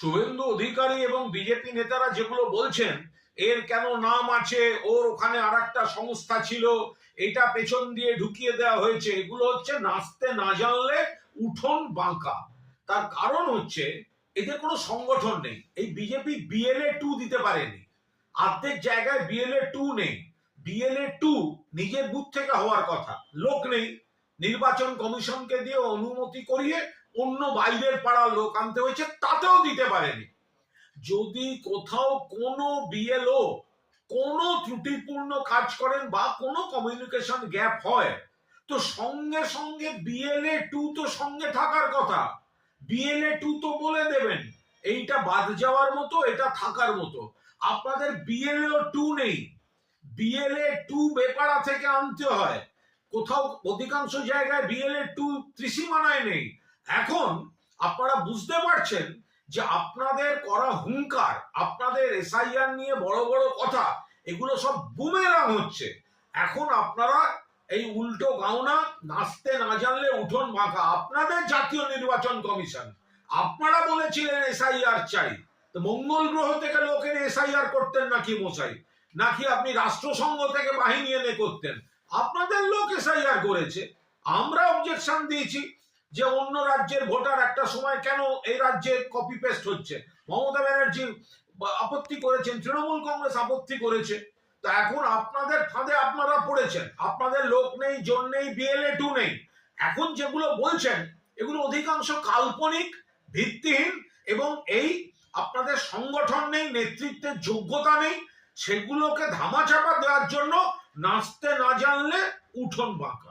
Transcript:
শুভেন্দু অধিকারী এবং বিজেপি নেতারা যেগুলো বলছেন, এর কেন নাম আছে, ওর ওখানে আর সংস্থা ছিল, এটা পেছন দিয়ে ঢুকিয়ে দেওয়া হয়েছে, এগুলো হচ্ছে নাচতে না জানলে উঠোন বাঁকা। তার কারণ হচ্ছে, এদের কোনো সংগঠন নেই। এই বিজেপি বিএলএ টু দিতে পারেনি। আর্ধেক জায়গায় বিএলএ টু নেই। বিএলএ টু নিজের বুথ থেকে হওয়ার কথা। লোক নেই। নির্বাচন কমিশনকে দিয়ে অনুমতি করিয়ে অন্য বাইরের পাড়ার লোক আনতে হয়েছে, তাতেও দিতে পারেনি। যদি কোথাও কোনো বিএলও কোনো ত্রুটিপূর্ণ কাজ করেন বা কোনো কমিউনিকেশন গ্যাপ হয়, তো সঙ্গে সঙ্গে বিএলএ টু তো সঙ্গে থাকার কথা। বিএলএ টু তো বলে দেবেন, এইটা বাদ যাওয়ার মতো, এটা থাকার মতো। আপনাদের বিএলএ টু নেই। বিএলএ টু বেপাড়া থেকে আনতে হয়। কোথাও অধিকাংশ জায়গায় বিএলএ টু ত্রিসীমানায় নেই। এখন আপনারা বুঝতে পারছেন যে আপনাদের করা হুঙ্কার, আপনাদের এসআইআর নিয়ে বড় বড় কথা, এগুলো সব বুমেরাং হচ্ছে। এখন আপনারা এই উল্টো গাওনা নাচতে না জানলে উঠোন বাঁকা। আপনাদের জাতীয় নির্বাচন কমিশন, আপনারা বলেছিলেন এসআইআর চাই। তো মঙ্গল গ্রহ থেকে লোকের এসআইআর করতেন নাকি মশাই? নাকি আপনি রাষ্ট্রসংঘ থেকে বাহিনী এনে করতেন? আপনাদের লোক এসআইআর করেছে। আমরা অবজেকশন দিয়েছি। যে অন্য রাজ্যের ভোটার একটা সময় কেন এই রাজ্যে কপি পেস্ট হচ্ছে? মমতা ব্যানার্জি আপত্তি করেছেন, তৃণমূল কংগ্রেস আপত্তি করেছে। তা এখন আপনাদের ফাঁদে আপনারা পড়েছেন। আপনাদের লোক নেই জন নেই বিএলএ টু নেই। এখন যেগুলো বলছেন, এগুলো অধিকাংশ কাল্পনিক, ভিত্তিহীন এবং এই আপনাদের সংগঠন নেই, নেতৃত্বের যোগ্যতা নেই, সেগুলোকে ধামাচাপা দেওয়ার জন্য নাচতে না জানলে উঠোন বাঁকা।